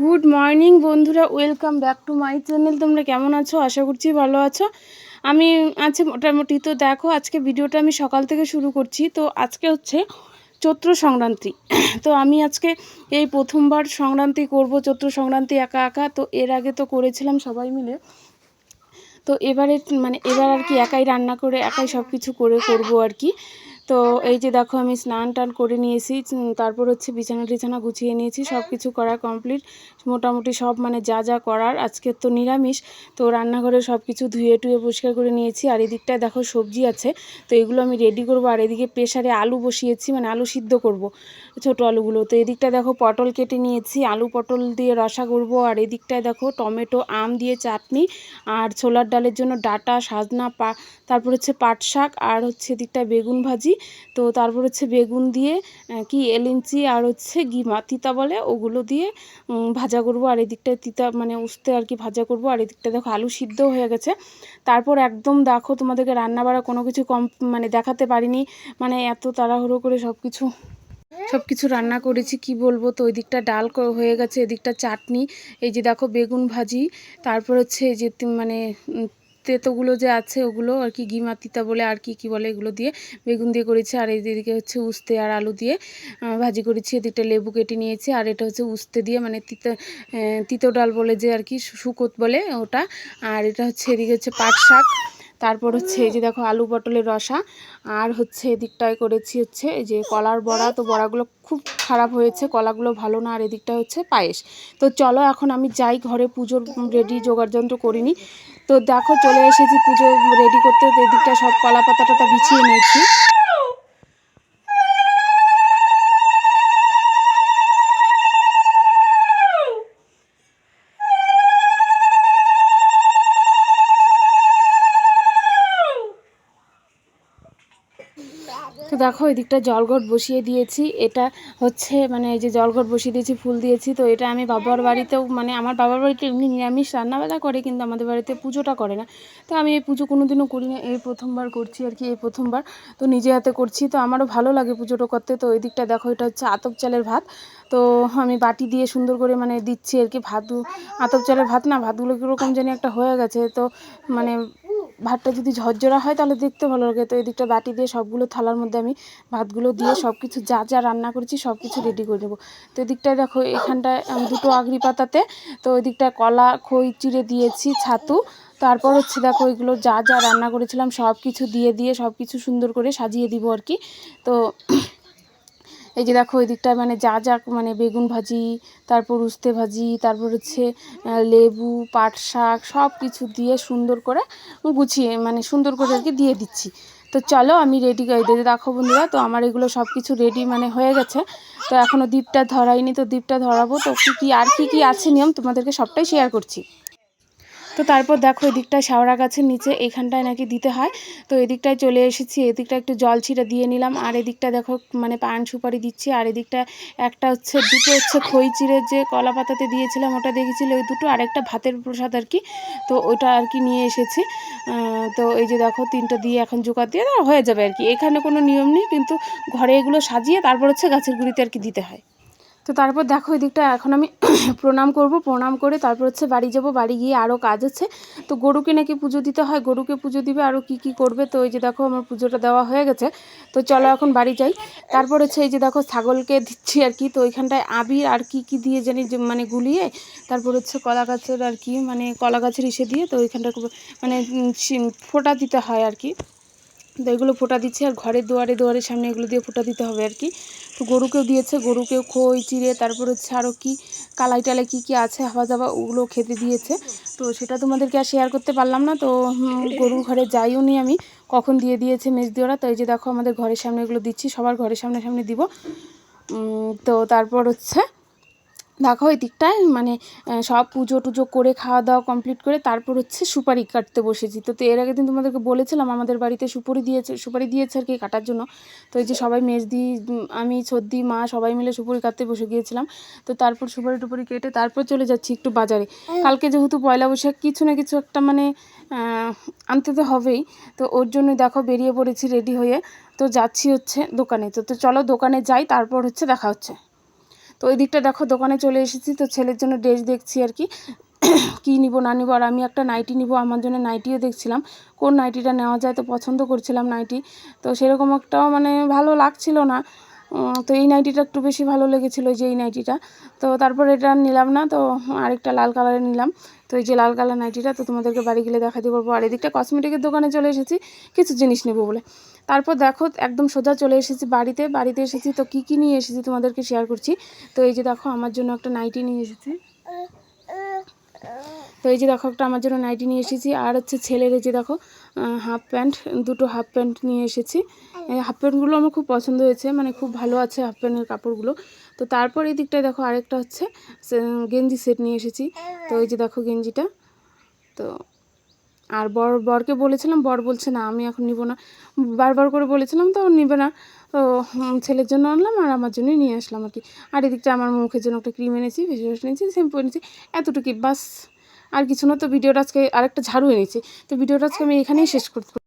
Good morning বন্ধুরা, welcome back to my channel. তোমরা কেমন আছো? আশা করছি ভালো আছো। আমি আছে মোটামুটি। তো দেখো, আজকে ভিডিওটা আমি সকাল থেকে শুরু করছি। তো আজকে হচ্ছে চৈত্র সংক্রান্তি। তো আমি আজকে এই প্রথমবার সংক্রান্তি করব, চৈত্র সংক্রান্তি একা একা। তো এর আগে তো করেছিলাম সবাই মিলে। তো এবারে মানে এবার আর কি একাই রান্না করে, একাই সব কিছু করে করব আর কি। তো এই যে দেখো আমি স্নান টান করে নিয়েছি তারপর হচ্ছে বিছানা টিছানা গুছিয়ে নিয়েছি সব কিছু করা কমপ্লিট। মোটামুটি সব মানে যা যা করার, আজকে তো নিরামিষ, তো রান্নাঘরে সব কিছু ধুয়ে টুয়ে পরিষ্কার করে নিয়েছি। আর এদিকটায় দেখো সবজি আছে, তো এগুলো আমি রেডি করব। আর এদিকে প্রেশারে আলু বসিয়েছি মানে আলু সিদ্ধ করব, ছোট আলুগুলো। তো এদিকটা দেখো পটল কেটে নিয়েছি, আলু পটল দিয়ে রসা করব। আর এদিকটায় দেখো টমেটো, আম দিয়ে চাটনি, আর ছোলার ডালের জন্য ডাটা, সাজনা, পা, তারপর হচ্ছে পাট শাক, আর হচ্ছে এদিকটায় বেগুন ভাজি। তো তারপর হচ্ছে বেগুন দিয়ে কি এলিঞ্চি আর হচ্ছে গিমা, তিতা বলে ওগুলো দিয়ে ভাজা করব। আর এদিকটায় তিতা মানে উস্তে আর কি ভাজা করব। আর এদিকটা দেখো আলু সিদ্ধ হয়ে গেছে। তারপর একদম দেখো তোমাদেরকে রান্না বাড়া কোনো কিছু কম মানে দেখাতে পারিনি। মানে এত তাড়াহুড়ো করে সব কিছু সব কিছু রান্না করেছি, কি বলব? তো ওই দিকটা ডাল হয়ে গেছে, এদিকটা চাটনি। এই যে দেখো বেগুন ভাজি, তারপর হচ্ছে এই যে মানে তেতোগুলো যে আছে ওগুলো আর কি ঘিমা তিতা বলে আর কি কি বলে এগুলো দিয়ে বেগুন দিয়ে করেছি। আর এদিকে হচ্ছে উস্তে আর আলু দিয়ে ভাজি করেছি। এদিকটা লেবু কেটে নিয়েছি। আর এটা হচ্ছে উস্তে দিয়ে মানে তিতো তিতো ডাল বলে যে আর কি শুকোত বলে ওটা। আর এটা হচ্ছে এদিকে হচ্ছে পাট শাক। তারপর হচ্ছে এই যে দেখো আলু পটলের রসা, আর হচ্ছে এদিকটায় করেছি হচ্ছে এই যে কলার বড়া। তো বড়াগুলো খুব খারাপ হয়েছে, কলাগুলো ভালো না, আর এদিকটা হচ্ছে পায়েস। তো চলো এখন আমি যাই ঘরে পুজোর রেডি যোগাড়যন্ত্র করিনি। তো দেখো চলে এসেছি পুজো রেডি করতে এদিকটা সব কলা পাতাটা বিছিয়ে নিয়েছি। তো দেখো, এদিকটা জলঘট বসিয়ে দিয়েছি। এটা হচ্ছে মানে এই যে জলঘট বসিয়ে দিয়েছি, ফুল দিয়েছি। তো এটা আমি বাবার বাড়িতেও মানে আমার বাবার বাড়িতে এমনি নিরামিষ রান্নাবান্না করে, কিন্তু আমাদের বাড়িতে পুজোটা করে না। তো আমি এই পুজো কোনোদিনও করি না এই প্রথমবার করছি আর কি, এই প্রথমবার। তো নিজে হাতে করছি, তো আমারও ভালো লাগে পুজোটা করতে। তো এই দিকটা দেখো, এটা হচ্ছে আতপ চালের ভাত। তো আমি বাটি দিয়ে সুন্দর করে মানে দিচ্ছি আর কি, ভাত, আতপ চালের ভাত না, ভাতগুলো কীরকম জানি একটা হয়ে গেছে। তো মানে ভাতটা যদি ঝরঝরা হয় তাহলে দেখতে ভালো লাগে। তো এদিকটা বাটি দিয়ে সবগুলো থালার মধ্যে আমি ভাতগুলো দিয়ে সব কিছু যা যা রান্না করেছি সব কিছু রেডি করে নেব। তো এদিকটায় দেখো এখানটায় আমি, দুটো আগরি পাতাতে, তো ওইদিকটায় কলা, খই, চিড়ে দিয়েছি, ছাতু। তারপর হচ্ছে দেখো ওইগুলো যা যা রান্না করেছিলাম সব কিছু দিয়ে দিয়ে সব কিছু সুন্দর করে সাজিয়ে দিব আর কি। তো এই যে দেখো ওই দিকটায় মানে যা যা মানে বেগুন ভাজি, তারপর উস্তে ভাজি, তারপর হচ্ছে লেবু, পাট শাক সব কিছু দিয়ে সুন্দর করে গুছিয়ে মানে সুন্দর করে আর কি দিয়ে দিচ্ছি। তো চলো আমি রেডি দেখো বন্ধুরা, তো আমার এগুলো সব কিছু রেডি মানে হয়ে গেছে। তো এখনও দ্বীপটা ধরাইনি, তো দ্বীপটা ধরাবো। তো কী কী, আর কী কী আছে নিয়ম তোমাদেরকে সবটাই শেয়ার করছি। তো তারপর দেখো এদিকটায় শাওড়া গাছের নিচে এখানটায় নাকি দিতে হয়। তো এদিকটায় চলে এসেছি এদিকটা একটু জল ছিটা দিয়ে নিলাম। আর এদিকটা দেখো মানে পান সুপারি দিচ্ছি, আর এদিকটা একটা হচ্ছে, দুটো হচ্ছে খই চিড়ে যে কলা পাতাতে দিয়েছিলাম, ওটা দেখেছিল? ওই দুটো আর একটা ভাতের প্রসাদ আর কি। তো ওটা আর কি নিয়ে এসেছি। তো এই যে দেখো তিনটা দিয়ে এখন জোগাড় দিয়ে হয়ে যাবে আর কি। এখানে কোনো নিয়ম নেই, কিন্তু ঘরে এগুলো সাজিয়ে তারপর হচ্ছে গাছের গুঁড়িতে আর কি দিতে হয়। তো তারপর দেখো এদিকটা এখন আমি প্রণাম করব, প্রণাম করে তারপর হচ্ছে বাড়ি যাব, বাড়ি গিয়ে আরও কাজ আছে। তো গরুকে নাকি পুজো দিতে হয়, গরুকে পুজো দিবে আরও কি কি করবে? তো এই যে দেখো আমার পুজোটা দেওয়া হয়ে গেছে। তো চলো এখন বাড়ি যাই। তারপর হচ্ছে এই যে দেখো ছাগলকে দিচ্ছি আর কি। তো ওইখানটায় আবির আর কি কি দিয়ে জানি মানে গুলিয়ে, তারপর হচ্ছে কলা গাছের আর কি মানে কলা গাছের ইসে দিয়ে তো ওইখানটা মানে ফোটা দিতে হয় আর কি। তো এগুলো ফোটা দিচ্ছে আর ঘরের দুয়ারে দুয়ারের সামনে এগুলো দিয়ে ফোটা দিতে হবে আর কি। তো গরুকেও দিয়েছে, গরুকেও খই, চিড়ে, তারপর হচ্ছে আরও কি কালাই টালাই কী কী আছে হাওয়া যাওয়া ওগুলো খেতে দিয়েছে। তো সেটা তোমাদেরকে আর শেয়ার করতে পারলাম না, তো গরুর ঘরে যাইও নি আমি। কখন দিয়ে দিয়েছে মেজদিওরা, তো এই যে দেখো আমাদের ঘরের সামনে এগুলো দিচ্ছি, সবার ঘরের সামনে সামনে দিব। তো তারপর হচ্ছে দেখো এই দিকটায় মানে সব পুজো টুজো করে খাওয়া দাওয়া কমপ্লিট করে তারপর হচ্ছে সুপারি কাটতে বসেছি। তো তো এর আগে দিন তোমাদেরকে বলেছিলাম আমাদের বাড়িতে সুপারি দিয়েছে সুপারি দিয়েছে আর কি কাটার জন্য। তো এই যে সবাই মেজদি আমি সর্দি মা সবাই মিলে সুপারি কাটতে বসে গিয়েছিলাম। তো তারপর সুপারি টুপারি কেটে তারপর চলে যাচ্ছি একটু বাজারে। কালকে যেহেতু পয়লা বৈশাখ কিছু না কিছু একটা মানে আনতে তো হবেই। তো ওর জন্য দেখো বেরিয়ে পড়েছি রেডি হয়ে। তো যাচ্ছি হচ্ছে দোকানে। তো তো চলো দোকানে যাই তারপর হচ্ছে দেখা হচ্ছে। তো ওই দিকটা দেখো, দোকানে চলে এসেছি, তো ছেলের জন্য ড্রেস দেখছি আর কি। কী নিব, না নিব, আর আমি একটা নাইটি নিব, আমার জন্য নাইটিও দেখছিলাম। কোন নাইটিটা নেওয়া যায় তো পছন্দ করছিলাম নাইটি। তো সেরকম একটাও মানে ভালো লাগছিল না। তো এই নাইটিটা একটু বেশি ভালো লেগেছিলো যে এই নাইটিটা। তো তারপর এটা নিলাম না, তো আরেকটা লাল কালারের নিলাম। তো এই যে লাল কালার নাইটিটা, তো তোমাদেরকে বাড়ি গেলে দেখাতে পারব আর এদিকটা কসমেটিকের দোকানে চলে এসেছি, কিছু জিনিস নেব বলে। তারপর দেখো, একদম সোজা চলে এসেছি বাড়িতে। বাড়িতে এসেছি, তো কী কী নিয়ে এসেছি তোমাদেরকে শেয়ার করছি। তো এই যে দেখো, আমার জন্য একটা নাইটি নিয়ে এসেছি। তো এই যে দেখো, একটা আমার জন্য নাইটি নিয়ে এসেছি। আর হচ্ছে ছেলের এই যে দেখো হাফ প্যান্ট দুটো হাফ প্যান্ট নিয়ে এসেছি। হাফ প্যান্টগুলো আমার খুব পছন্দ হয়েছে মানে খুব ভালো আছে হাফ প্যান্টের কাপড়গুলো। তো তারপর এই দিকটায় দেখো আরেকটা হচ্ছে গেঞ্জি সেট নিয়ে এসেছি। তো এই যে দেখো গেঞ্জিটা। তো আর বর, বরকে বলেছিলাম, বর বলছে, না, আমি এখন নিব না। বারবার করে বলেছিলাম তো নিবে না। তো ছেলের জন্য আনলাম আর আমার জন্যই নিয়ে আসলাম আর কি। আর এদিকটা আমার মুখের জন্য একটা ক্রিম এনেছি, ফেস ওয়াশ নিয়েছি শ্যাম্পু এনেছি, এতটুকুই, বাস। আর কিছু না, তো ভিডিওটা আজকে আরেকটা ঝাড়ু এনেছি। তো ভিডিওটা আজকে আমি এখানেই শেষ করতে